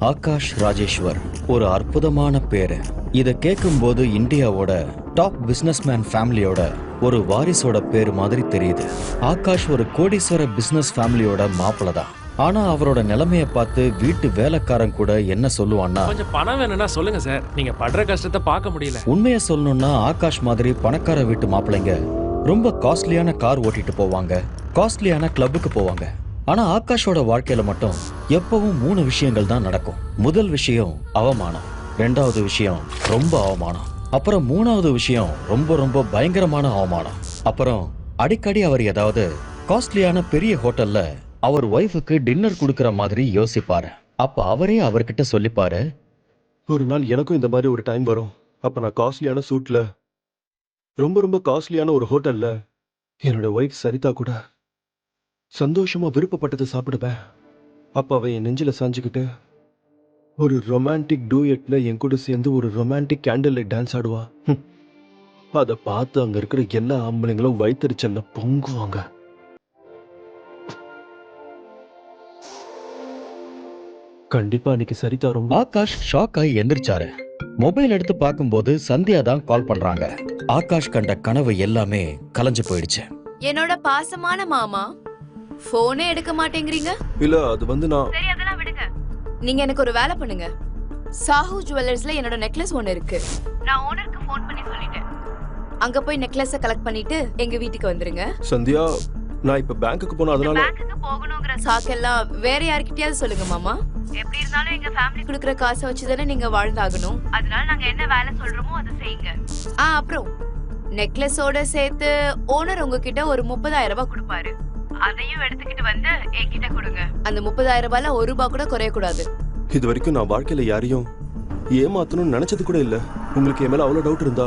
ஆகாஷ் ராஜேஸ்வர். ஒரு அற்புதமான பேரு. இத கேட்கும்போது இந்தியாவோட டாப் பிசினஸ்மேன் ஃபேமிலியோட ஒரு வாரிசோட பேரு மாதிரி தெரியுது. ஆகாஷ் ஒரு கோடீஸ்வர பிசினஸ் ஃபேமிலியோட மாப்பிள தான். ஆனா அவரோட நிலைமைய பார்த்து வீட்டு வேலைக்காரன் கூட என்ன சொல்லுவான்னா கொஞ்சம் பணம் வேணும்னா சொல்லுங்க சார். நீங்க படுற கஷ்டத்தை பார்க்க முடியல. உண்மையை சொல்லணும்னா ஆகாஷ் மாதிரி பணக்கார வீட்டு மாப்பிள்ளைங்க ரொம்ப காஸ்ட்லியான கார் ஓட்டிட்டு போவாங்க. காஸ்ட்லியான கிளப்புக்கு போவாங்க. ஆனா ஆகாஷோட வாழ்க்கையில மட்டும் எப்பவும் மூணு விஷயங்கள் தான் நடக்கும். முதல் விஷயம் அவமானம். ரெண்டாவது விஷயம் ரொம்ப அவமானம். அப்புறம் மூணாவது விஷயம் ரொம்ப ரொம்ப பயங்கரமான அவமானம். அப்புறம் அடிக்கடி அவர் ஏதாவது காஸ்ட்லியான பெரிய ஹோட்டல்ல அவர் ஒய்ஃபுக்கு டின்னர் கொடுக்கற மாதிரி யோசிப்பாரு. அப்ப அவரே அவர்கிட்ட சொல்லிப்பாரு ஒரு நாள் எனக்கும் இந்த மாதிரி ஒரு டைம் வரும். அப்ப நான் காஸ்ட்லியான சூட்ல ரொம்ப ரொம்ப காஸ்ட்லியான ஒரு ஹோட்டல்ல என்னோட ஒய்ஃப் சரிதா கூட சந்தோஷமா விருப்பப்பட்டதை சாப்பிடுவேன். அப்ப அவ என் நெஞ்சில சாஞ்சுக்கிட்டு ஒரு ரொமான்டிக் டூயட்ல என் கூட சேர்ந்து ஒரு ரொமான்டிக் கேண்டில் டான்ஸ் ஆடுவா. அதை பார்த்து அங்க இருக்கிற எல்லா ஆம்பளைங்களும் வயிற்றுச்சல்ல பொங்குவாங்க. கண்டிப்பா அன்னைக்கு சரிதா ரொம்ப ஆகாஷ் ஷாக் ஆகி எந்திரிச்சாரு. மொபைல் எடுத்து பார்க்கும்போது சந்தியா தான் கால் பண்றாங்க. ஆகாஷ் கண்ட கனவு எல்லாமே கலைஞ்சு போயிடுச்சு. என்னோட பாசமான மாமா. போனே எடுக்க மாட்டேங்கிறீங்க? இல்ல அது வந்து நான் சரி அதெல்லாம் விடுங்க. நீங்க எனக்கு ஒரு வேலை பண்ணுங்க. சாஹூ ஜுவல்லர்ஸ்ல என்னோட நெக்லஸ் ஒன்னு இருக்கு. நான் ஓனருக்கு ஃபோன் பண்ணி சொல்லிட்டேன். அங்க போய் நெக்லஸ கலெக்ட் பண்ணிட்டு எங்க வீட்டுக்கு வந்துருங்க. சந்தியா நான் இப்ப பேங்க்குக்கு போனா அதனால பேங்க்குக்கு போகணுங்கிற சாக்கெல்லாம் வேற யார்கிட்டயாவது சொல்லுங்க மாமா. எப்படி இருந்தாலும் எங்க ஃபேமிலி கொடுக்குற காசை வச்சு தானே நீங்க வாழ்ந்தாகணும். அதனால நாங்க என்ன வேலை சொல்றோமோ அதை செய்யுங்க. ஆ அப்புறம் நெக்லஸோட சேர்த்து ஓனர் உங்ககிட்ட ஒரு முப்பதாயிரம் ரூபாய் கொடுப்பாரு. அதையும் எடுத்துக்கிட்டு வந்து என்கிட்ட கொடுங்க. அந்த முப்பதாயிரம் ரூபாய்ல ஒரு ரூபாய் கூட குறைய கூடாது இது வரைக்கும் நான் வாழ்க்கையில யாரையும் ஏமாத்தணும்னு நினைச்சது கூட இல்ல. உங்களுக்கு என் மேல அவ்வளவு டவுட் இருந்தா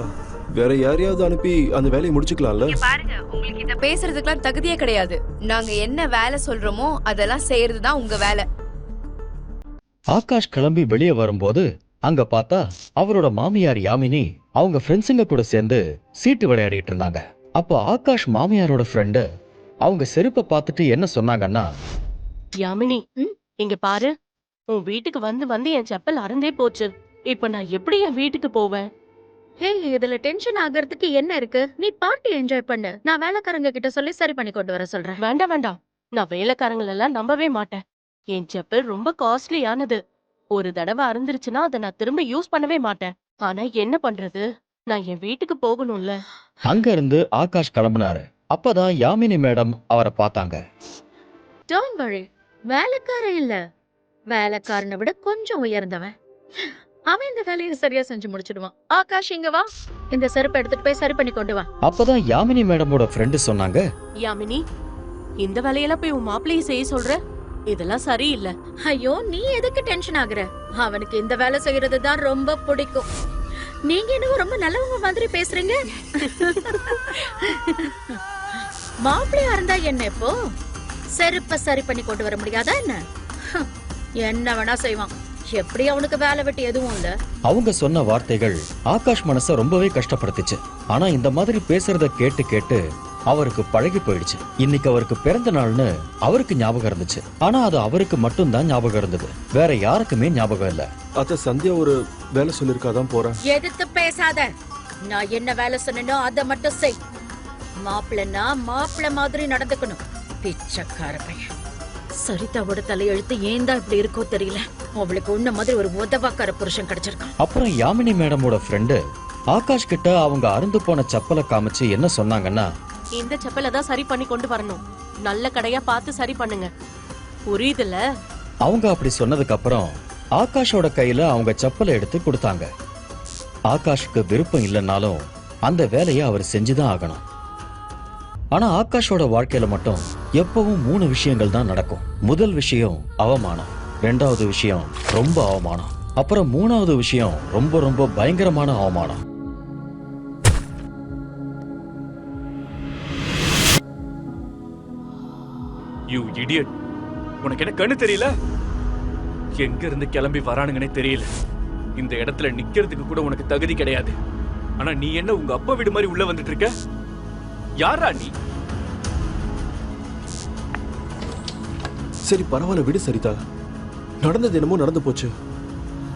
வேற யாரையாவது அனுப்பி அந்த வேலையை முடிச்சுக்கலாம்ல? பாருங்க உங்களுக்கு இத பேசுறதுக்குலாம் தகுதியே கிடையாது. நாங்க என்ன வேலை சொல்றோமோ அதெல்லாம் செய்யறது தான் உங்க வேலை. ஆகாஷ் கிளம்பி வெளியே வரும்போது அங்க பார்த்தா அவரோட மாமியார் யாமினி அவங்க ஃப்ரெண்ட்ஸுங்க கூட சேர்ந்து சீட்டு விளையாடிட்டு இருந்தாங்க. அப்போ ஆகாஷ் மாமியாரோட ஃப்ரெண்டு அவங்க செருப்பை பார்த்துட்டு என்ன சொன்னாங்கன்னா யாமினி இங்க பாரு. உன் வீட்டுக்கு வந்து வந்து என் செப்பல் அறந்தே போச்சு. இப்ப நான் எப்படி என் வீட்டுக்கு போவேன்? ஹே இதுல டென்ஷன் ஆகிறதுக்கு என்ன இருக்கு? நீ பார்ட்டி என்ஜாய் பண்ணு. நான் வேலைக்காரங்க கிட்ட சொல்லி சரி பண்ணி கொண்டு வர சொல்றேன். வேண்டாம் வேண்டாம். நான் வேலைக்காரங்களெல்லாம் நம்பவே மாட்டேன். என் செப்பல் ரொம்ப காஸ்ட்லியானது ஒரு தடவை அறந்துருச்சுன்னா அதை நான் திரும்ப யூஸ் பண்ணவே மாட்டேன். ஆனா என்ன பண்றது? நான் என் வீட்டுக்கு போகணும்ல. அங்க இருந்து ஆகாஷ் கிளம்புனாரு. அப்பதான் யாமினி மேடம் அவரை பார்த்தாங்க. டோன்ட் வழி வேலைக்காரன் இல்ல. வேலைக்காரனை விட கொஞ்சம் உயர்ந்தவன். அவன் இந்த வேலையை சரியா செஞ்சு முடிச்சிடுவான். ஆகாஷ் இங்க வா. இந்த செருப்பை எடுத்துட்டு போய் சரி பண்ணி கொண்டு வா. அப்பதான் யாமினி மேடமோட ஃப்ரெண்டு சொன்னாங்க. யாமினி இந்த வேலையெல்லாம் போய் உன் மாப்பிள்ளைய செய்ய சொல்ற? இதெல்லாம் சரியில்லை. ஐயோ நீ எதுக்கு டென்ஷன் ஆகுற? அவனுக்கு இந்த வேலை செய்யறது தான் ரொம்ப பிடிக்கும். நீங்க என்னவோ ரொம்ப நல்லவங்க மாதிரி பேசுறீங்க? மாப்பிள்ளையா இருந்தா என்ன இப்போ? செருப்ப சரி பண்ணி கொண்டு வர முடியாதா என்ன? என்ன வேணா செய்வான். எப்படி அவனுக்கு வேலை வெட்டி எதுவும் இல்ல? அவங்க சொன்ன வார்த்தைகள் ஆகாஷ் மனச ரொம்பவே கஷ்டப்படுத்துச்சு. ஆனா இந்த மாதிரி பேசுறத கேட்டு கேட்டு அவருக்கு பழகி போயிடுச்சு. இன்னைக்கு அவருக்கு பிறந்த நாள்னு அவருக்கு ஞாபகம் இருந்துச்சு. ஆனா அது அவருக்கு மட்டும்தான் ஞாபகம் இருந்தது. வேற யாருக்குமே ஞாபகம் இல்ல. அத்த சந்தியா ஒரு வேலை சொல்லிருக்காதான் போறேன். எதிர்த்து பேசாத. நான் என்ன வேலை சொன்னேனோ அதை மட்டும் செய். மாப்பிள்ளனா மாப்பிள்ள மாதிரி நடந்துக்கணும். பிச்சைக்கார பையன். சரிதாவோட தலையெழுத்து ஏன் தான் இப்படி இருக்கோ தெரியல. அவளுக்கு உன்ன மாதிரி ஒரு உதவாக்கார புருஷன் கிடைச்சிருக்கான். அப்புறம் யாமினி மேடமோட ஃப்ரெண்டு ஆகாஷ் கிட்ட அவங்க அருந்து போன செப்பலை காமிச்சு என்ன சொன்னாங்கன்னா இந்த செப்பலை தான் சரி பண்ணி கொண்டு வரணும். நல்ல கடையா பார்த்து சரி பண்ணுங்க. புரியுதுல அவங்க அப்படி சொன்னதுக்கு அப்புறம் ஆகாஷோட கையில அவங்க செப்பலை எடுத்து கொடுத்தாங்க. ஆகாஷுக்கு விருப்பம் இல்லைன்னாலும் அந்த வேலையை அவர் செஞ்சுதான் ஆகணும். ஆனா ஆகாஷோட வாழ்க்கையில மட்டும் எப்பவும் மூணு விஷயங்கள் தான் நடக்கும். முதல் விஷயம் அவமானம். ரெண்டாவது விஷயம் ரொம்ப அவமானம். அப்புறம் மூணாவது விஷயம் ரொம்ப ரொம்ப பயங்கரமான அவமானம். யூ இடியட் உனக்கு என்ன கண்ணு தெரியல? எங்க இருந்து கிளம்பி வரானுங்கன்னே தெரியல. இந்த இடத்துல நிக்கிறதுக்கு கூட உனக்கு தகுதி கிடையாது. ஆனா நீ என்ன உங்க அப்பா வீடு மாதிரி உள்ள வந்துட்டு இருக்க? யாரா நீ? சரி பரவாயில்ல விடு சரிதா. நடந்தது என்னமோ நடந்து போச்சு.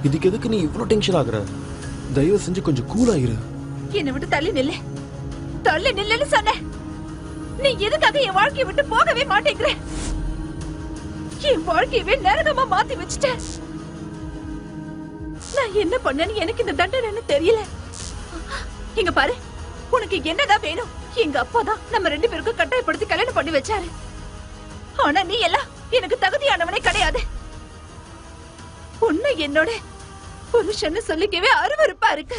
இதுக்கு எதுக்கு நீ இவ்வளோ டென்ஷன் ஆகுற? தயவு செஞ்சு கொஞ்சம் கூலாயிரு என்னை விட்டு தள்ளி நில்லு. தள்ளி நில்லுன்னு சொன்னேன். நீ எதுக்காக என் வாழ்க்கையை விட்டு போகவே மாட்டேங்கிற? என் வாழ்க்கையவே நரகமா மாத்தி வச்சுட்ட. நான் என்ன பண்ணேன்னு எனக்கு இந்த தண்டனைன்னு தெரியல. இங்க பாரு உனக்கு என்னதான் வேணும்? எங்க அப்பா தான் நம்ம ரெண்டு பேருக்கும் கட்டாயப்படுத்தி கல்யாணம் பண்ணி வச்சாரு. ஆனா நீ எல்லாம் எனக்கு தகுதியானவனே கிடையாது. உன்னை என்னோட புருஷன்னு சொல்லிக்கவே அருவருப்பா இருக்கு.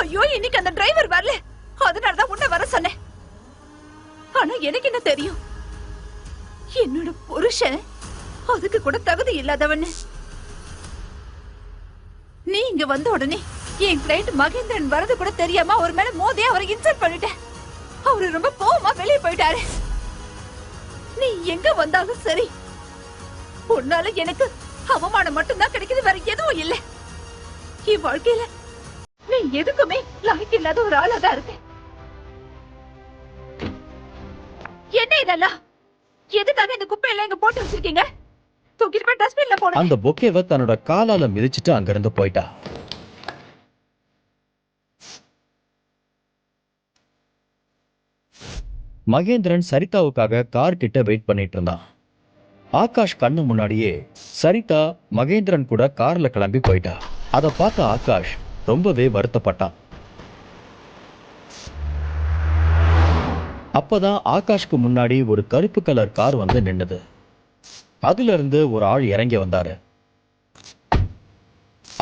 ஐயோ இன்னைக்கு அந்த டிரைவர் வரல. அதனாலதான் உன்னை வர சொன்னேன். ஆனா எனக்கு என்ன தெரியும்? என்னோட புருஷன் அதுக்கு கூட தகுதி இல்லாதவன்னு. நீ இங்க வந்த உடனே என் கிளைண்ட் மகேந்திரன் வரது கூட தெரியாம அவர் மேல மோதி அவரை இன்சல்ட் பண்ணிட்டேன். அவரு ரொம்ப கோவமா வெளியே போயிட்டாரு. நீ எங்க வந்தாலும் சரி. உன்னால எனக்கு அவமானம் மட்டும்தான் கிடைக்குது வேற எதுவும் இல்ல. என் வாழ்க்கையில நீ எதுக்குமே லாய்க்கு இல்லாத ஒரு ஆளா தான் இருக்க என்ன இதெல்லாம்? எதுக்காக இந்த குப்பையெல்லாம் இங்க போட்டு வச்சிருக்கீங்க? தூக்கிட்டு போய் டஸ்ட்பின்ல போன அந்த பொக்கேவை தன்னோட காலால மிதிச்சிட்டு அங்க இருந்து போயிட்டா. மகேந்திரன் சரிதாவுக்காக கார் கிட்ட வெயிட் பண்ணிட்டு இருந்தான். ஆகாஷ் கண்ணு முன்னாடியே சரிதா மகேந்திரன் கூட கார்ல கிளம்பி போயிட்டா. அதை பார்த்த ஆகாஷ் ரொம்பவே வருத்தப்பட்டான். அப்பதான் ஆகாஷ்க்கு முன்னாடி ஒரு கருப்பு கலர் கார் வந்து நின்னுது. அதுல இருந்து ஒரு ஆள் இறங்கி வந்தாரு.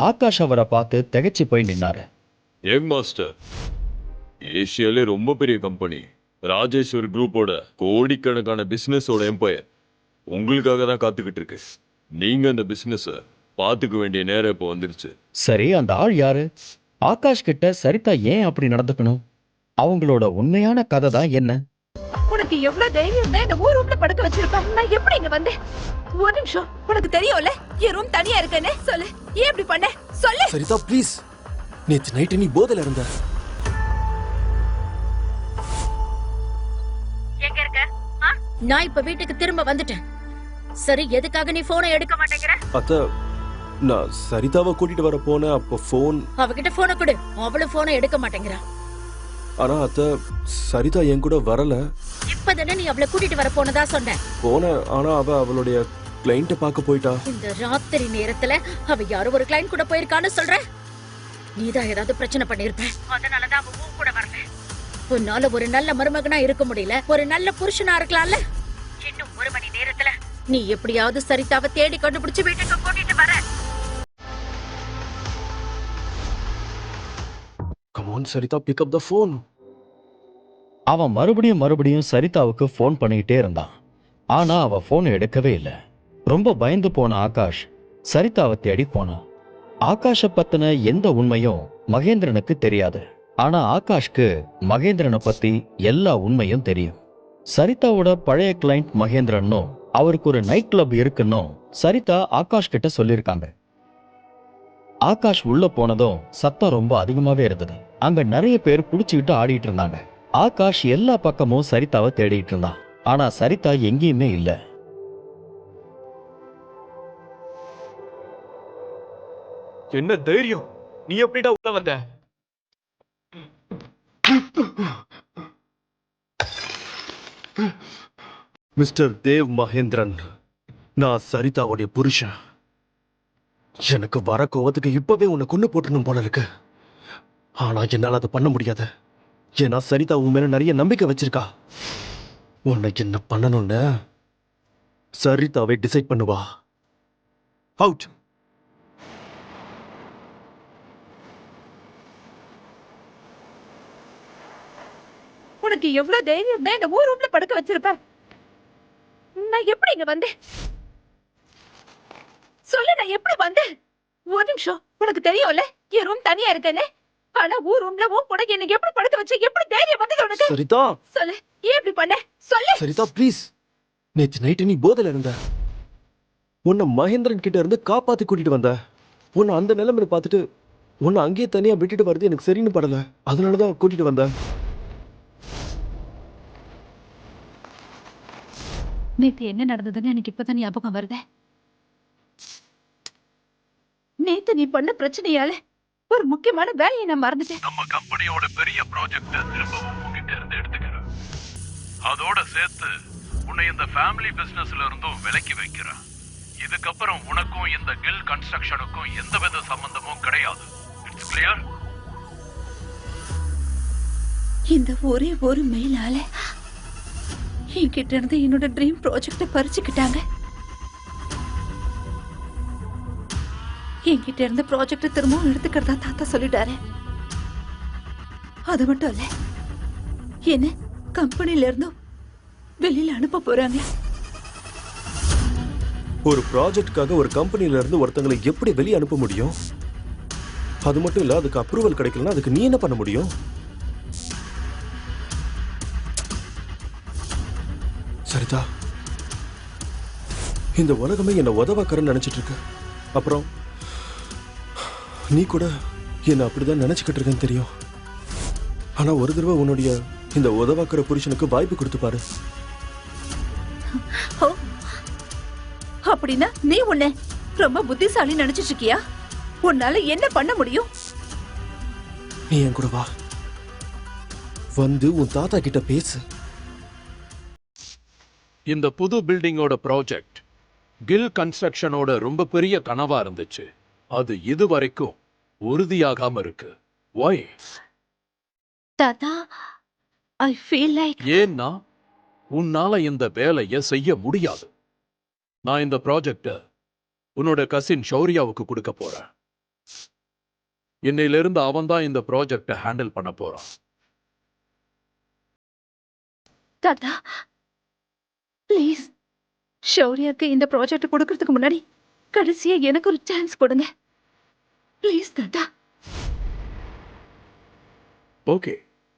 ஆகாஷ் அவரை பார்த்து திகைச்சு போய் நின்னாரு. யங் மாஸ்டர் ஏசியாலே ரொம்ப பெரிய கம்பெனி ராஜேஸ்வர் குரூப்போட கோடிக்கணக்கான பிசினஸோட எம்பையர் உங்களுக்காக தான் காத்துக்கிட்டு இருக்கு. நீங்க அந்த பிசினஸ பாத்துக்க வேண்டிய நேரம் இப்போ வந்துருச்சு. சரி அந்த ஆள் யாரு? ஆகாஷ் கிட்ட சரிதா ஏன் அப்படி நடந்துக்கணும்? அவங்களோட உண்மையான கதை தான் என்ன? உனக்கு எவ்வளவு தைரியம் தான் இந்த ஊர் ரூம்ல படுக்க வச்சிருப்பேன் நான் எப்படி இங்க வந்தேன்? ஒரு நிமிஷம். உனக்கு தெரியும்ல? என் ரூம் தனியா இருக்குன்னு? சொல்லு. ஏன் இப்படி பண்ண? சொல்லு. சரிதா ப்ளீஸ் நேத்து நைட்டு நீ போதையில இருந்த. நான் இப்ப வீட்டுக்கு திரும்ப வந்துட்டேன். சரி எதுக்காக நீ போனை எடுக்க மாட்டேங்கிற? அத்த நான் சரிதாவை கூட்டிட்டு வர போனேன் அப்போ ஃபோன் அவகிட்ட போனை கொடு. அவளும் போனை எடுக்க மாட்டேங்கிறா. ஆனா அத்த சரிதா என் கூட வரல. இப்பதானே நீ அவளை கூட்டிட்டு வர போனதா சொன்ன? போனேன் ஆனா அவ அவளுடைய கிளைண்ட்டை பார்க்க போயிட்டா. இந்த ராத்திரி நேரத்துல அவ யாரோ ஒரு கிளைண்ட் கூட போயிருக்கான்னு சொல்ற? நீதான் ஏதாவது பிரச்சனை பண்ணிருப்ப. அதனாலதான் அவ உன் கூட வரல. உன்னால ஒரு நல்ல மருமகனா இருக்க முடியல. ஒரு நல்ல புருஷனா இருக்கலாம்ல? இன்னும் ஒரு மணி நேரத்துல. நீ எப்படியாவது சரிதாவை தேடி கண்டுபிடிச்சு வீட்டுக்கு கூட்டிட்டு வர. Come on Saritha pick up the phone அவன் மறுபடியும் மறுபடியும் சரிதாவுக்கு ஃபோன் பண்ணிக்கிட்டே இருந்தான். ஆனா அவ ஃபோன் எடுக்கவே இல்லை. ரொம்ப பயந்து போன ஆகாஷ் சரிதாவை தேடி போனான். ஆகாஷை பத்தின எந்த உண்மையும் மகேந்திரனுக்கு தெரியாது. ஆனா ஆகாஷ்க்கு மகேந்திரனை பத்தி எல்லா உண்மையும் தெரியும். சரிதாவோட பழைய கிளைண்ட் மகேந்திரனும் அவருக்கு ஒரு நைட் கிளப் இருக்குன்னும் சரிதா ஆகாஷ் கிட்ட சொல்லியிருக்காங்க ஆகாஷ் உள்ள போனதும் சத்தம் ரொம்ப அதிகமாவே இருந்தது. அங்க நிறைய பேர் குடிச்சுக்கிட்டு ஆடிட்டு இருந்தாங்க. ஆகாஷ் எல்லா பக்கமும் சரிதாவை தேடிட்டு இருந்தான். ஆனா சரிதா எங்கேயுமே இல்ல. என்ன தைரியம்? நீ எப்படிடா உள்ள வந்த? மிஸ்டர் தேவ் மகேந்திரன் நான் சரிதாவுடைய புருஷன். எனக்கு வர கோவத்துக்கு இப்பவே உன்னை கொண்டு போட்டுணும் போல இருக்கு. ஆனா என்னால் அதை பண்ண முடியாது. ஏன்னா சரிதா உன் மேல நிறைய நம்பிக்கை வச்சிருக்கா. உன்னை என்ன பண்ணணும்னு சரிதாவை டிசைட் பண்ணுவா. அவுட் உனக்கு எவ்வளவு தைரியம் தான் இந்த ஊர் ரூம்ல படுக்க வச்சிருப்ப. நான் எப்படி இங்க வந்தேன்? சொல்லு நான் எப்படி வந்தேன்? ஒரு நிமிஷம். உனக்கு தெரியும்ல என் ரூம் தனியா இருக்கேன்னு. ஆனா ஊர் ரூம்ல உன் கூட எனக்கு எப்படி படுக்க வச்சு எப்படி தைரியம் வந்தது உனக்கு? சரிதா. சொல்லு ஏன் இப்படி பண்ண? சொல்லு. சரிதா ப்ளீஸ் நேத்து நைட்டு நீ போதையில இருந்த. உன்னை மகேந்திரன் கிட்ட இருந்து காப்பாத்தி கூட்டிட்டு வந்த. உன்னை அந்த நிலைமையில பார்த்துட்டு உன்னை அங்கேயே தனியா விட்டுட்டு வர்றது எனக்கு சரின்னு படல. அதனாலதான் கூட்டிட்டு வந்தேன் நேத்து என்ன நடந்ததுன்னு எனக்கு இப்பதான் ஞாபகம் வருதே. நேத்து நீ பண்ண பிரச்சனையால ஒரு முக்கியமான வேலையை நான் மறந்துட்டேன். நம்ம கம்பெனியோட பெரிய ப்ராஜெக்ட திரும்பவும் உங்ககிட்ட இருந்து எடுத்துக்கிறேன். அதோட சேர்த்து உன்னை இந்த ஃபேமிலி பிசினஸ்ல இருந்தும் விலக்கி வைக்கிறேன். இதுக்கப்புறம் உனக்கும் இந்த கில் கன்ஸ்ட்ரக்ஷனுக்கும் எந்தவித சம்பந்தமும் கிடையாது. இட்ஸ் கிளியர் இந்த ஒரே ஒரு மெயிலால என்கிட்ட இருந்து என்னோட ட்ரீம் ப்ராஜெக்டை பறிச்சுக்கிட்டாங்க. என்கிட்ட இருந்து ப்ராஜெக்ட திரும்பவும் எடுத்துக்கிறதா தாத்தா சொல்லிட்டாரு. அது மட்டும் இல்ல என்ன கம்பெனில இருந்தும் வெளியில அனுப்ப போறாங்க. ஒரு ப்ராஜெக்ட்காக ஒரு கம்பெனில இருந்து ஒருத்தங்களை எப்படி வெளியே அனுப்ப முடியும்? அது மட்டும் இல்ல அதுக்கு அப்ரூவல் கிடைக்கலன்னா அதுக்கு நீ என்ன பண்ண முடியும்? சரிதா இந்த உலகமே என்ன உதவாக்கறன்னு நினைச்சிட்டு இருக்கு. அப்புறம் நீ கூட என்ன அப்படிதான் நினைச்சுக்கிட்டு இருக்கேன்னு தெரியும். ஆனா ஒரு தடவை உன்னுடைய இந்த உதவாக்கற புருஷனுக்கு வாய்ப்பு கொடுத்து பாரு. அப்படின்னா நீ உன்னை ரொம்ப புத்திசாலி நினைச்சிட்டு இருக்கியா? உன்னால என்ன பண்ண முடியும்? நீ என் கூட வா. வந்து உன் தாத்தா கிட்ட பேசு. இந்த புது பில்டிங்கோட ப்ராஜெக்ட் கில் கன்ஸ்ட்ரக்ஷனோட ரொம்ப பெரிய கனவா இருந்துச்சு. அது இது வரைக்கும் உறுதியாகாம இருக்கு. ஒய் தாத்தா ஐ ஃபீல் லைக் ஏன்னா உன்னால இந்த வேலையை செய்ய முடியாது. நான் இந்த ப்ராஜெக்ட உன்னோட கசின் ஷௌரியாவுக்கு கொடுக்க போறேன். இன்னையிலிருந்து அவன் தான் இந்த ப்ராஜெக்டை ஹேண்டில் பண்ண போறான். தாத்தா ப்ளீஸ் ஷௌரியாக்கு இந்த ப்ராஜெக்ட் கொடுக்கறதுக்கு முன்னாடி கடைசியா எனக்கு ஒரு சான்ஸ் கொடுங்க. ப்ளீஸ் தாத்தா. ஓகே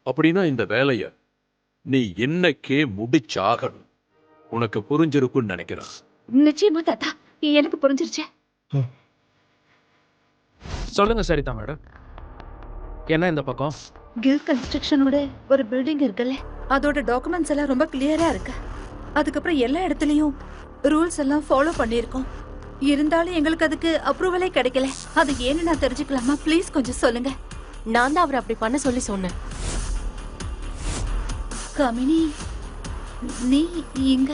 அப்படின்னா இந்த வேலைய நீ இன்னைக்கே முடிச்சாகணும். உனக்கு புரிஞ்சிருக்குன்னு நினைக்கிறேன். நிச்சயமா தாத்தா. எனக்கு புரிஞ்சிருச்சு. சொல்லுங்க சரிதா மேடம். என்ன இந்த பக்கம்? கில் கன்ஸ்ட்ரக்ஷனோட ஒரு பில்டிங் இருக்குல்ல? அதோட டாக்குமெண்ட்ஸ் எல்லாம் ரொம்ப கிளியரா இருக்கு. அதுக்கப்புறம் எல்லா இடத்துலயும் ரூல்ஸ் எல்லாம் ஃபாலோ பண்ணியிருக்கோம். இருந்தாலும் எங்களுக்கு அதுக்கு அப்ரூவலே கிடைக்கல. அது ஏன்னு நான் தெரிஞ்சுக்கலாமா? ப்ளீஸ் கொஞ்சம் சொல்லுங்க. நான் தான் அவரை அப்படி பண்ண சொல்லி சொன்னேன். கமினி நீ இங்க?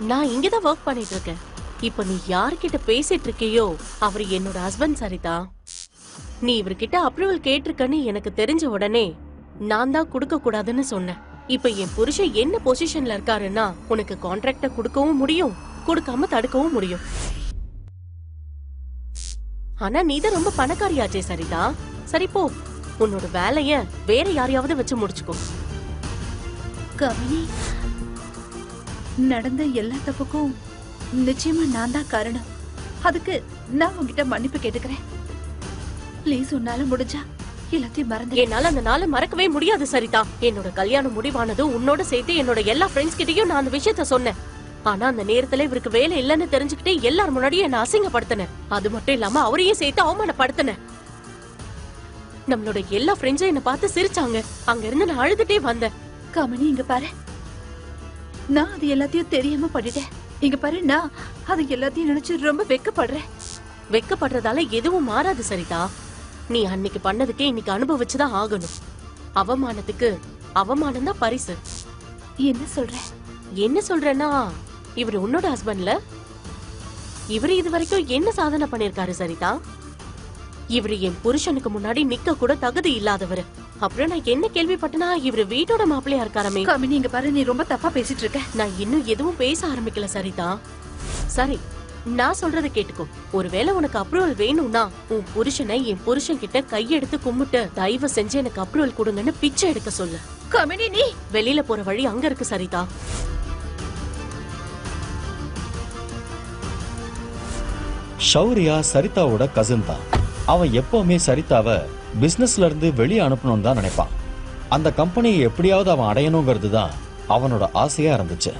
நான் இங்கதான் ஒர்க் பண்ணிட்டு இருக்கேன். இப்ப நீ யார்கிட்ட பேசிட்டு இருக்கியோ அவர் என்னோட ஹஸ்பண்ட் சரிதா? நீ இவர்கிட்ட அப்ரூவல் கேட்டிருக்கன்னு எனக்கு தெரிஞ்ச உடனே நான் தான் கொடுக்க கூடாதுன்னு சொன்னேன். இப்ப என் புருஷன் என்ன பொசிஷன்ல இருக்காருன்னா உனக்கு கான்ட்ராக்ட கொடுக்கவும் முடியும். கொடுக்காம தடுக்கவும் முடியும். ஆனா நீ தான் ரொம்ப பணக்காரியாச்சே சரிதா? சரி போ. உன்னோட வேலைய வேற யாரையாவது வச்சு முடிச்சுக்கோ. கவினி நடந்த எல்லா தப்புக்கும் நிச்சயமா நான் தான் காரணம். அதுக்கு நான் உன்கிட்ட மன்னிப்பு கேட்டுக்கிறேன். ப்ளீஸ் உன்னால முடிஞ்சா எல்லாத்தையும் மறந்து என்னால அந்த நாளை மறக்கவே முடியாது சரிதா. என்னோட கல்யாணம் முடிவானது உன்னோட சேர்த்து என்னோட எல்லா ஃப்ரெண்ட்ஸ் கிட்டயும் நான் அந்த விஷயத்த சொன்னேன். ஆனா அந்த நேரத்துல இவருக்கு வேலை இல்லைன்னு தெரிஞ்சுக்கிட்டே எல்லார் முன்னாடியும் என்ன அசிங்கப்படுத்தினேன் அது மட்டும் இல்லாம அவரையும் சேர்த்து அவமானப்படுத்தினேன் நம்மளோட எல்லா ஃப்ரெண்ட்ஸும் என்ன பார்த்து சிரிச்சாங்க. அங்க இருந்து நான் அழுதுட்டே வந்தேன். கமினி இங்க பாரு. நான் அது எல்லாத்தையும் தெரியாம பண்ணிட்டேன் இங்க பாரு நான் அது எல்லாத்தையும் நினைச்சு ரொம்ப வெக்கப்படுறேன். வெக்கப்படுறதால எதுவும் மாறாது சரிதா. நீ அன்னைக்கு பண்ணதுக்கே இன்னைக்கு அனுபவிச்சுதான் ஆகணும். அவமானத்துக்கு அவமானம் தான் பரிசு. என்ன சொல்ற? என்ன சொல்றேன்னா இவர் உன்னோட ஹஸ்பண்ட்ல இவர் இது வரைக்கும் என்ன சாதனை பண்ணிருக்காரு சரிதா? இவர் என் புருஷனுக்கு முன்னாடி நிக்க கூட தகுதி இல்லாதவர். அப்புறம் நான் என்ன கேள்விப்பட்டனா இவர் வீட்டோட மாப்பிள்ளையா இருக்காரமே. இங்க பாரு நீ ரொம்ப தப்பா பேசிட்டு இருக்க. நான் இன்னும் எதுவும் பேச ஆரம்பிக்கல சரிதா. சரி நான் சொல்றத கேட்டுக்கோ. ஒருவேளை உனக்கு அப்ரூவல் வேணும்னா உன் புருஷனை என் புருஷன் கிட்ட கையெடுத்து கும்பிட்டு தயவு செஞ்சு எனக்கு அப்ரூவல் கொடுங்கன்னு பிச்சை எடுக்க சொல்லு. கமினி நீ? வெளியில போற வழி அங்க இருக்கு சரிதா? ஷௌரியா சரிதாவோட கசின் தான். அவன் எப்பவுமே சரிதாவை பிசினஸ்ல இருந்து வெளியே அனுப்பணும்னு தான் நினைப்பான். அந்த கம்பெனியை எப்படியாவது அவன் அடையணுங்கிறது தான் அவனோட ஆசையா இருந்துச்சு.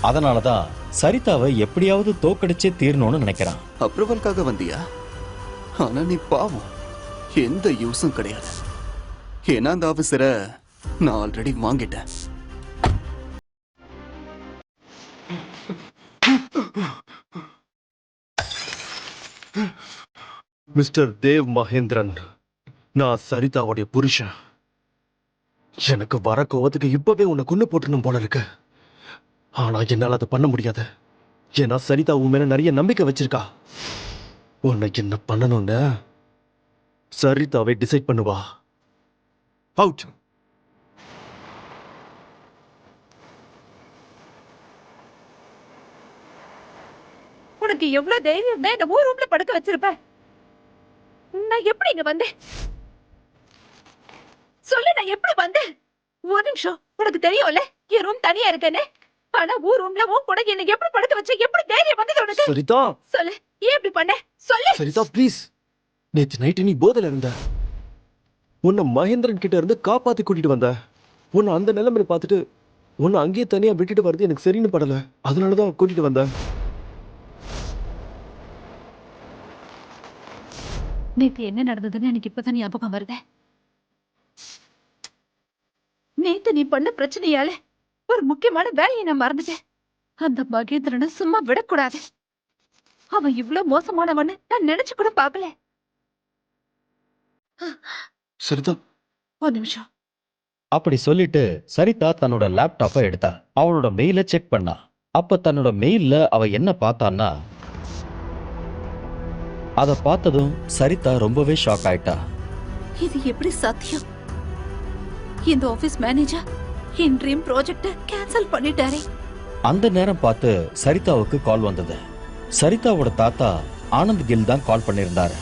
அதனால தான் சரிதாவை எப்படியாவது தோக்கடிச்சே தீரணும்னு நினைக்கிறான். அப்ரூவல்காக வந்தியா? ஆனா நீ பாவம். எந்த யூஸும் கிடையாது. ஏன்னா அந்த ஆபீசரை நான் ஆல்ரெடி வாங்கிட்டேன். மிஸ்டர் தேவ் மகேந்திரன் நான் சரிதாவுடைய புருஷன். எனக்கு வர கோவத்துக்கு இப்பவே உன்னை கொண்டு போட்டுணும் போல இருக்கு. ஆனா என்னால அதை பண்ண முடியாது. ஏன்னா சரிதா உன் மேல நிறைய நம்பிக்கை வச்சிருக்கா. உன்னை என்ன பண்ணணும்னு சரிதாவை டிசைட் பண்ணுவா. அவுட் உனக்கு எவ்வளவு தைரியம் தான் என்ன ஊர் ரூம்ல படுக்க வச்சிருப்ப. நான் எப்படி இங்க வந்தேன்? சொல்லு நான் எப்படி வந்தேன்? ஒரு நிமிஷம். உனக்கு தெரியும்ல? என் ரூம் தனியா இருக்கேன்னு? ஆனா ஊர் ரூம்ல உன் கூட என்ன எப்படி படுக்க வச்ச எப்படி தைரியம் வந்தது உனக்கு? சரிதா. சொல்லு ஏன் இப்படி பண்ண? சொல்லு. சரிதா ப்ளீஸ் நேத்து நைட்டு நீ போதையில இருந்த. உன்னை மகேந்திரன் கிட்ட இருந்து காப்பாத்தி கூட்டிட்டு வந்த. உன்னை அந்த நிலைமையில பார்த்துட்டு உன்னை அங்கேயே தனியா விட்டுட்டு வர்றது எனக்கு சரின்னு படல. அதனாலதான் கூட்டிட்டு வந்தேன் நேத்து என்ன நடந்ததுன்னு எனக்கு இப்பதான் ஞாபகம் வருது. நேத்து நீ பண்ண பிரச்சனையால ஒரு முக்கியமான வேலையை நான் மறந்துட்டேன். அந்த மகேந்திரனை சும்மா விடக்கூடாது. அவன் இவ்ளோ மோசமானவன்னு நான் நினைச்சு கூட பார்க்கல. சரிதா ஒரு நிமிஷம். அப்படி சொல்லிட்டு சரிதா தன்னோட லேப்டாப்பை எடுத்தா. அவளோட மெயிலை செக் பண்ணா. அப்ப தன்னோட மெயில்ல அவ என்ன பார்த்தான்னா அதை பார்த்ததும் சரிதா ரொம்பவே ஷாக் ஆயிட்டா. இது எப்படி சாத்தியம்? இந்த ஆபீஸ் மேனேஜர் என் ட்ரீம் ப்ராஜெக்ட கேன்சல் பண்ணிட்டாரே. அந்த நேரம் பார்த்து சரிதாவுக்கு கால் வந்தது. சரிதாவோட தாத்தா ஆனந்த் கில் தான் கால் பண்ணியிருந்தாரு.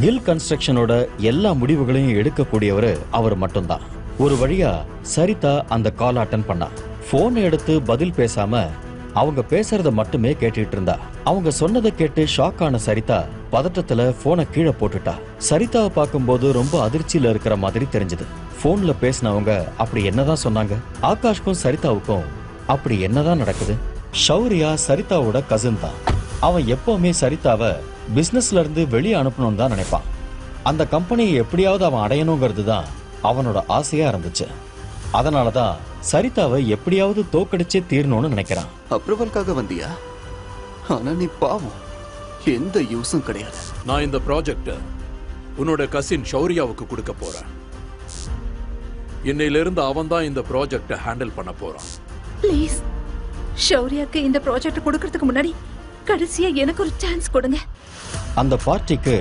கில் கன்ஸ்ட்ரக்ஷனோட எல்லா முடிவுகளையும் எடுக்கக்கூடியவர் அவர் மட்டும்தான். ஒரு வழியா சரிதா அந்த கால் அட்டன் பண்ணா. போன் எடுத்து பதில் பேசாம அவங்க பேசுறத மட்டுமே கேட்டுட்டு இருந்தா. அவங்க சொன்னதை கேட்டு ஷாக் ஆன சரிதா பதட்டத்துல போனை கீழே போட்டுட்டா. சரிதாவை பார்க்கும்போது ரொம்ப அதிர்ச்சியில இருக்கிற மாதிரி தெரிஞ்சது. போன்ல பேசினவங்க அப்படி என்னதான் சொன்னாங்க? ஆகாஷ்க்கும் சரிதாவுக்கும் அப்படி என்னதான் நடக்குது? ஷௌரியா சரிதாவோட கசின் தான். அவன் எப்பவுமே சரிதாவை பிசினஸ்ல இருந்து வெளியே அனுப்பணும்னு தான் நினைப்பான். அந்த கம்பெனியை எப்படியாவது அவன் அடையணுங்கிறது தான் அவனோட ஆசையா இருந்துச்சு. அதனால தான் சரிதாவை எப்படியாவது தோக்கடிச்சே தீரணும்னு நினைக்கிறான். அப்ரூவல்காக வந்தியா? ஆனா நீ பாவம். எந்த யூஸும் கிடையாது. நான் இந்த ப்ராஜெக்ட உன்னோட கசின் ஷௌரியாவுக்கு கொடுக்க போறேன். இன்னையிலிருந்து அவன் தான் இந்த ப்ராஜெக்ட ஹேண்டில் பண்ண போறான். ப்ளீஸ் ஷௌரியாக்கு இந்த ப்ராஜெக்ட் கொடுக்கறதுக்கு முன்னாடி கடைசியா எனக்கு ஒரு சான்ஸ் கொடுங்க. அந்த பார்ட்டிக்கு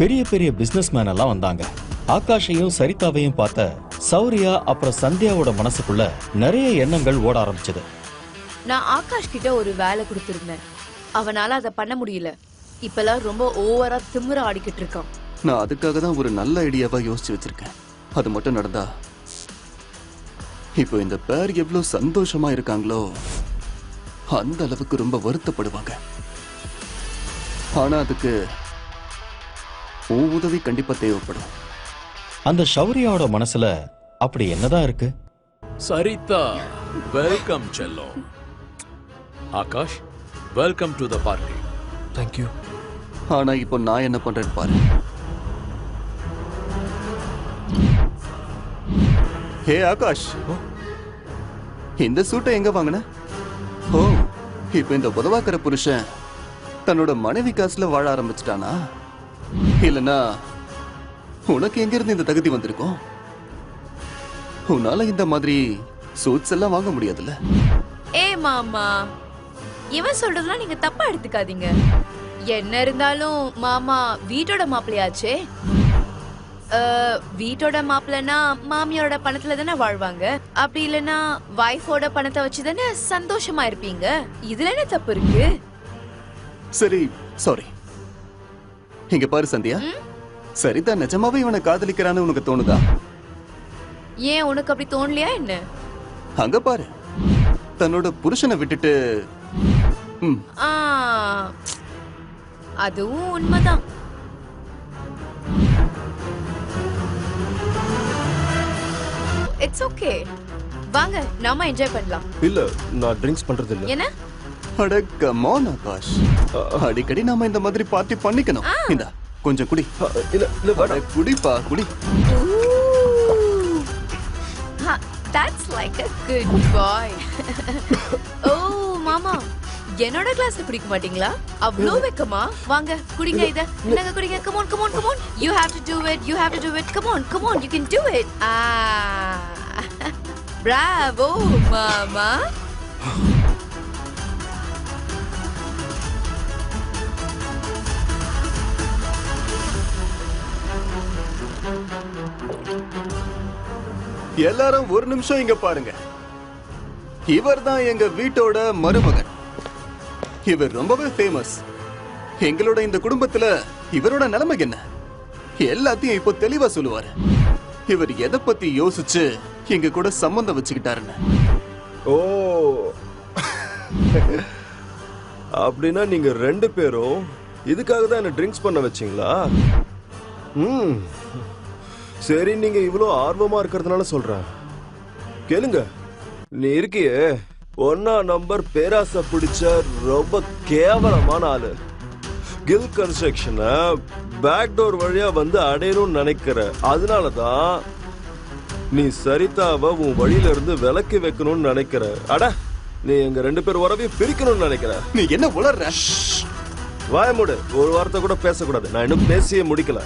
பெரிய பெரிய பிசினஸ் மேன் எல்லாம் வந்தாங்க. ஆகாஷையும் சரிதாவையும் பார்த்த சௌரியா அப்புறம் சந்தியாவோட மனசுக்குள்ள நிறைய எண்ணங்கள் ஓட ஆரம்பிச்சது. நான் ஆகாஷ் கிட்ட ஒரு வேலை கொடுத்திருந்தேன். அவனால அதை பண்ண முடியல. இப்பெல்லாம் ரொம்ப ஓவரா திமிர ஆடிக்கிட்டு இருக்கான். நான் அதுக்காக தான் ஒரு நல்ல ஐடியாவா யோசிச்சு வச்சிருக்கேன். அது மட்டும் நடந்தா இப்போ இந்த பேர் எவ்வளவு சந்தோஷமா இருக்காங்களோ அந்த அளவுக்கு ரொம்ப வருத்தப்படுவாங்க. ஆனா அதுக்கு உன் உதவி கண்டிப்பா தேவைப்படும். அந்த ஷௌரியாவோட மனசுல அப்படி என்னதான் இருக்கு? சரிதா வெல்கம் செல்லம். Akash welcome to the party thank you ஆனா இப்போ நான் என்ன பண்றேன்னு பாரு. ஹே ஆகாஷ். இந்த சூட்டை எங்க வாங்கின? ஓ இப்போ இந்த உதவாக்கிற புருஷன் தன்னோட மனைவி காசுல வாழ ஆரம்பிச்சிட்டானா? இல்லனா உனக்கு எங்க இருந்து இந்த தகுதி வந்திருக்கும்? உன்னால இந்த மாதிரி சூட்ஸ் எல்லாம் வாங்க முடியாதுல்ல? ஏ மாமா. இவன் சொல்றதெல்லாம் நீங்க தப்பா எடுத்துக்காதீங்க. என்ன இருந்தாலும் மாமா வீட்டோட மாப்பிள்ளையாச்சே? வீட்டோட மாப்பிள்ளைனா மாமியாரோட பணத்துல தானே வாழ்வாங்க? அப்படி இல்லைன்னா வைஃபோட பணத்தை வச்சு தானே சந்தோஷமா இருப்பீங்க? இதுல என்ன தப்பு இருக்கு? சரி சாரி இங்க பாரு சந்தியா. சரிதா நிஜமாவே இவனை காதலிக்கிறான்னு உனக்கு தோணுதா? ஏன் உனக்கு அப்படி தோணலையா என்ன? அங்க பாரு. தன்னோட புருஷனை விட்டுட்டு ம், ஆ, அதுவும் உண்மைதான். இட்ஸ் ஓகே வாங்க நாம என்ஜாய் பண்ணலாம். இல்ல நான் ட்ரிங்க்ஸ் பண்றது இல்ல என்ன? அட கமான் ஆகாஷ். அடிக்கடி நாம இந்த மாதிரி பார்ட்டி பண்ணிக்கணும். இந்த. கொஞ்சம் குடி. இல்ல குடிப்பா குடி. That's like a good boy. ஓ மாமா என்னோட கிளாஸ்ல குடிக்க மாட்டீங்களா? அவ்வளோ வெக்கமா? வாங்க குடிங்க இத. என்னங்க குடிங்க? Come on come on come on you have to do it you have to do it come on come on you can do it ah bravo மாமா. எல்லாரும் ஒரு நிமிஷம் இங்க பாருங்க. இவர் தான் எங்க வீட்டோட மருமகன். இவர் ரொம்பவே ஃபேமஸ் எங்களோட இந்த குடும்பத்துல இவரோட நிலைமை என்ன? எல்லாத்தையும் இப்போ தெளிவா சொல்லுவாரு. இவர் எதை பத்தி யோசிச்சு எங்க கூட சம்பந்தம் வச்சுக்கிட்டாருன்னு. ஓ. அப்படின்னா நீங்க ரெண்டு பேரும் இதுக்காக தான் என்ன ட்ரிங்க்ஸ் பண்ண வச்சீங்களா? ம். சரி நீங்க இவ்வளோ ஆர்வமா இருக்கிறதுனால சொல்றேன். கேளுங்க. நீ இருக்கியே? ஒன்னா நம்பர் பேராசை பிடிச்ச ரொம்ப கேவலமான ஆளு. கில் கன்ஸ்ட்ரக்ஷனை பேக் டோர் வழியா வந்து அடையணும்னு நினைக்கிற. அதனால தான் நீ சரிதாவை உன் வழியில இருந்து விலக்கி வைக்கணும்னு நினைக்கிற. அட நீ எங்க ரெண்டு பேர் உறவையும் பிரிக்கணும்னு நினைக்கிற. நீ என்ன உளர்ற? வாய மூடு. ஒரு வார்த்தை கூட பேசக்கூடாது. நான் இன்னும் பேசியே முடிக்கல.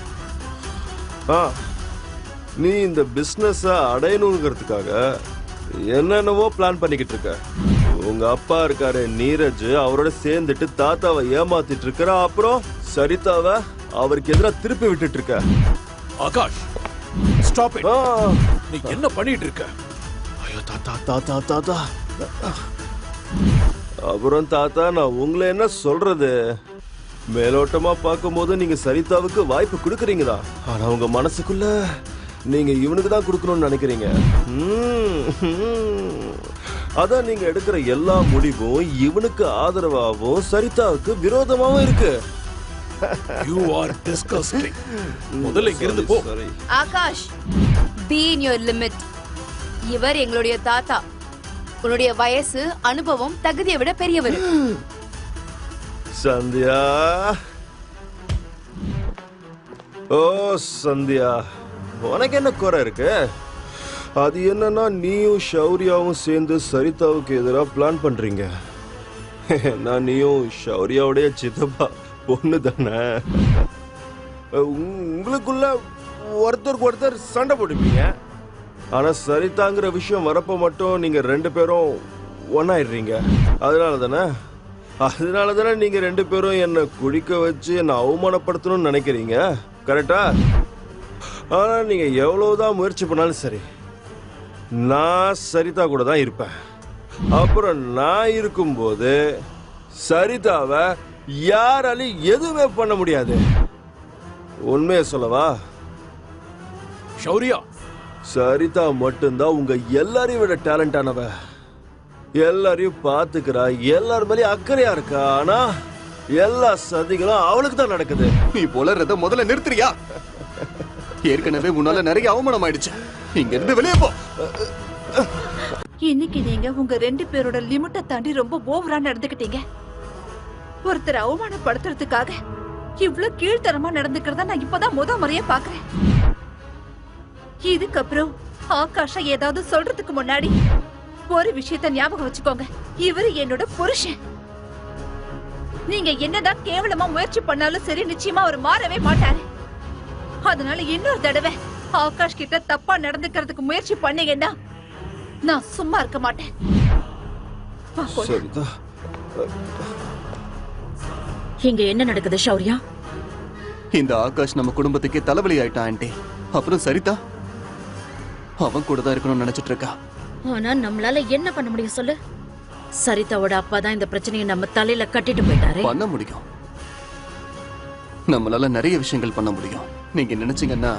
ஆ நீ இந்த பிசினஸ அடையணுங்கிறதுக்காக என்னென்னவோ பிளான் பண்ணிக்கிட்டு இருக்க. உங்க அப்பா இருக்காரு நீரஜ். அவரோட சேர்ந்துட்டு தாத்தாவை ஏமாத்திட்டு இருக்கிற அப்புறம் சரிதாவை அவருக்கு எதிராக திருப்பி விட்டுட்டு இருக்க. ஆகாஷ் ஸ்டாப் இட் ஆ, நீ என்ன பண்ணிட்டு இருக்க? ஐயோ தாத்தா தாத்தா தாத்தா. அப்புறம் தாத்தா நான் உங்களை என்ன சொல்றது? மேலோட்டமா பார்க்கும்போது நீங்க சரிதாவுக்கு வாய்ப்பு கொடுக்குறீங்கதா ஆனா உங்க மனசுக்குள்ள நீங்க இவனுக்கு தான் கொடுக்கணும்னு நினைக்கிறீங்க? ம், ம். அதான் நீங்க எடுக்கிற எல்லா முடிவும் இவனுக்கு ஆதரவாகவும் சரிதாவுக்கு விரோதமாவும் இருக்கு. யூ ஆர் டிஸ்கஸ்டிங் முதல்ல இங்க இருந்து போ. Akash be in your limit இவர் எங்களுடைய தாத்தா. உன்னுடைய வயசு அனுபவம் தகுதியை விட பெரியவர். சந்தியா. ஓ சந்தியா. உனக்கு என்ன குறை இருக்கு? அது என்னன்னா நீயும் ஷௌரியாவும் சேர்ந்து சரிதாவுக்கு எதிராக பிளான் பண்றீங்க. நான் நீயும் ஷௌரியாவுடைய சித்தப்பா பொண்ணு தானே. உங்களுக்குள்ள ஒருத்தருக்கு ஒருத்தர் சண்டை போட்டுப்பீங்க. ஆனா சரிதாங்கிற விஷயம் வரப்ப மட்டும் நீங்க ரெண்டு பேரும் ஒன்னாயிடுறீங்க அதனால தானே? அதனால தானே நீங்க ரெண்டு பேரும் என்னை குடிக்க வச்சு என்னை அவமானப்படுத்தணும்னு நினைக்கிறீங்க. கரெக்டா ஆனா நீங்க எவ்வளவுதான் முயற்சி பண்ணாலும் சரி நான் சரிதா கூட தான் இருப்பேன். அப்புறம் நான் இருக்கும்போது சரிதாவை யாராலையும் எதுவுமே பண்ண முடியாது. உண்மையை சொல்லவா? ஷௌரியா. சரிதா மட்டும்தான் உங்க எல்லாரையும் விட டேலண்டானவ எல்லாரையும் பாத்துக்கிறா எல்லார் மேலயும் அக்கறையா இருக்கா? ஆனா எல்லா சதிகளும் அவளுக்கு தான் நடக்குது. நீ புலறத முதல்ல நிறுத்துறியா? ஏற்கனவே உன்னால நிறைய அவமானம் ஆயிடுச்சு. இங்க இருந்து வெளியே போ. இன்னைக்கு நீங்க உங்க ரெண்டு பேரோட லிமிட்டை தாண்டி ரொம்ப ஓவரா நடந்துக்கிட்டீங்க. ஒருத்தர் அவமானப்படுத்துறதுக்காக இவ்வளவு கீழ்த்தரமா நடந்துக்கிறத நான் இப்பதான் முத முறையா பாக்குறேன். இதுக்கப்புறம் ஆகாஷா ஏதாவது சொல்றதுக்கு முன்னாடி ஒரு விஷயத்த ஞாபகம் வச்சுக்கோங்க. இவரு என்னோட புருஷன். நீங்க என்னதான் கேவலமா முயற்சி பண்ணாலும் சரி நிச்சயமா அவர் மாறவே மாட்டாரு. அதனால இன்னொரு தடவை ஆகாஷ் கிட்ட தப்பா நடந்துக்கிறதுக்கு முயற்சி பண்ணீங்கன்னா நான் சும்மா இருக்க மாட்டேன். சரிதா. இங்க என்ன நடக்குது ஷௌரியா? இந்த ஆகாஷ் நம்ம குடும்பத்துக்கே தலைவலி ஆயிட்டான் ஆண்டி. அப்புறம் சரிதா? அவன் கூட தான் இருக்கணும்னு நினைச்சிட்டு இருக்கா? ஆனா நம்மளால என்ன பண்ண முடியும் சொல்லு? சரிதாவோட அப்பா தான் இந்த பிரச்சனையை நம்ம தலையில கட்டிட்டு போயிட்டாரு. பண்ண முடியும். நம்மளால நிறைய விஷயங்கள் பண்ண முடியும். நீங்க நினைச்சீங்கன்னா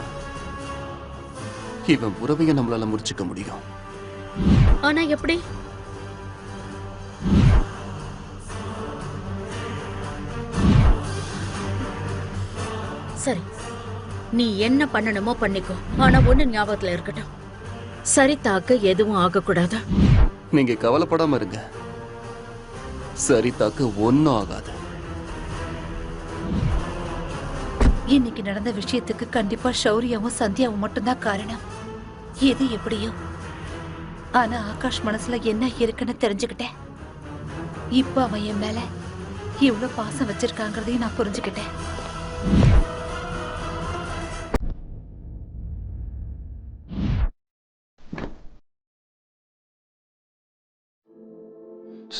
இவன் உறவையும் நம்மளால முடிச்சுக்க முடியும். ஆனா எப்படி? சரி நீ என்ன பண்ணணுமோ பண்ணிக்கோ. ஆனா ஒண்ணு ஞாபகத்துல இருக்கட்டும். சரிதாக்கு எதுவும் ஆகக்கூடாது? நீங்க கவலைப்படாம இருங்க. சரிதாக்கு ஒன்னும் ஆகாது. இன்னைக்கு நடந்த விஷயத்துக்கு கண்டிப்பா ஷௌரியாவும் சந்தியாவும் மட்டும்தான் காரணம். எது எப்படியோ. ஆனா ஆகாஷ் மனசுல என்ன இருக்குன்னு தெரிஞ்சுக்கிட்டேன். இப்ப அவன் என் மேல இவ்வளவு பாசம் வச்சிருக்காங்கிறதையும் நான் புரிஞ்சுக்கிட்டேன்.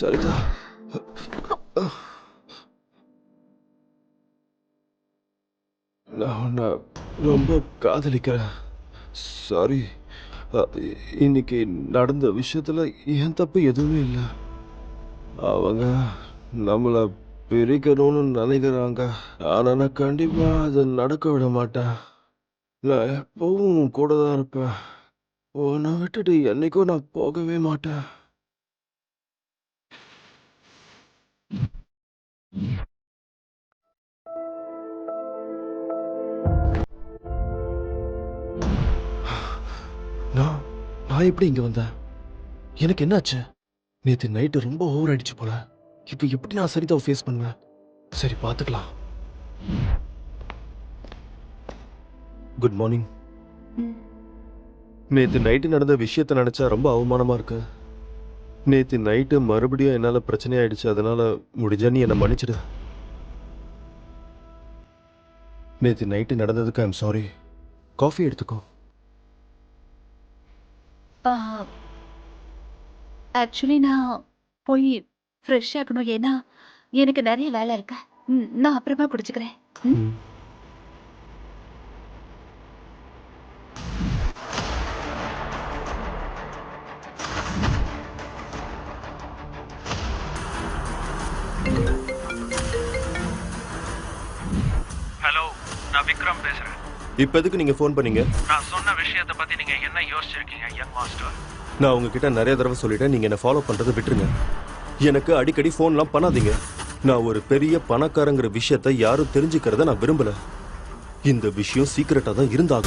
சரிதா. ரொம்ப காதலிக்கிறேன். சாரி இன்னைக்கு நடந்த விஷயத்துல என் தப்பு எதுவுமே இல்லை. அவங்க நம்மளை பிரிக்கணும்னு நினைக்கிறாங்க. ஆனால் நான் கண்டிப்பாக அதை நடக்க விட மாட்டேன். நான் எப்பவும் கூட தான் இருப்பேன். உன்னை விட்டுட்டு என்னைக்கும் நான் போகவே மாட்டேன். நான் எப்படி இங்க வந்தேன்? எனக்கு என்னாச்சு? நேத்து நைட்டு ரொம்ப ஓவர் ஆயிடுச்சு போல. இப்போ எப்படி நான் சரிதாவை ஃபேஸ் பண்ணுவேன்? சரி பார்த்துக்கலாம். குட் மார்னிங் நேத்து நைட்டு நடந்த விஷயத்த நினைச்சா ரொம்ப அவமானமா இருக்கு. நேத்து நைட்டு மறுபடியும் என்னால பிரச்சனை ஆயிடுச்சு. அதனால முடிஞ்சா நீ என்னை மன்னிச்சிடு. நேத்து நைட்டு நடந்ததுக்கு ஐம் சாரி காஃபி எடுத்துக்கோ. ஆக்சுவலி நான் போய் ஃப்ரெஷ் ஆகணும் ஏன்னா எனக்கு நிறைய வேலை இருக்கு. ம், நான் அப்புறமா குடிச்சுக்கிறேன். ம்? ஹலோ நான் விக்ரம் பேசுறேன். இப்போ எதுக்கு நீங்க ஃபோன் பண்ணீங்க? நான் சொன்ன விஷயத்தை பத்தி நீங்க என்ன யோசிச்சிருக்கீங்க யங் மாஸ்டர் நான் உங்ககிட்ட நிறைய தடவை சொல்லிட்டேன் நீங்க என்ன ஃபாலோ பண்றதை விட்டுருங்க. எனக்கு அடிக்கடி ஃபோன்லாம் பண்ணாதீங்க. நான் ஒரு பெரிய பணக்காரங்கிற விஷயத்தை யாரும் தெரிஞ்சுக்கிறத நான் விரும்பல. இந்த விஷயம் சீக்கிரட்டா தான் இருந்தாகும்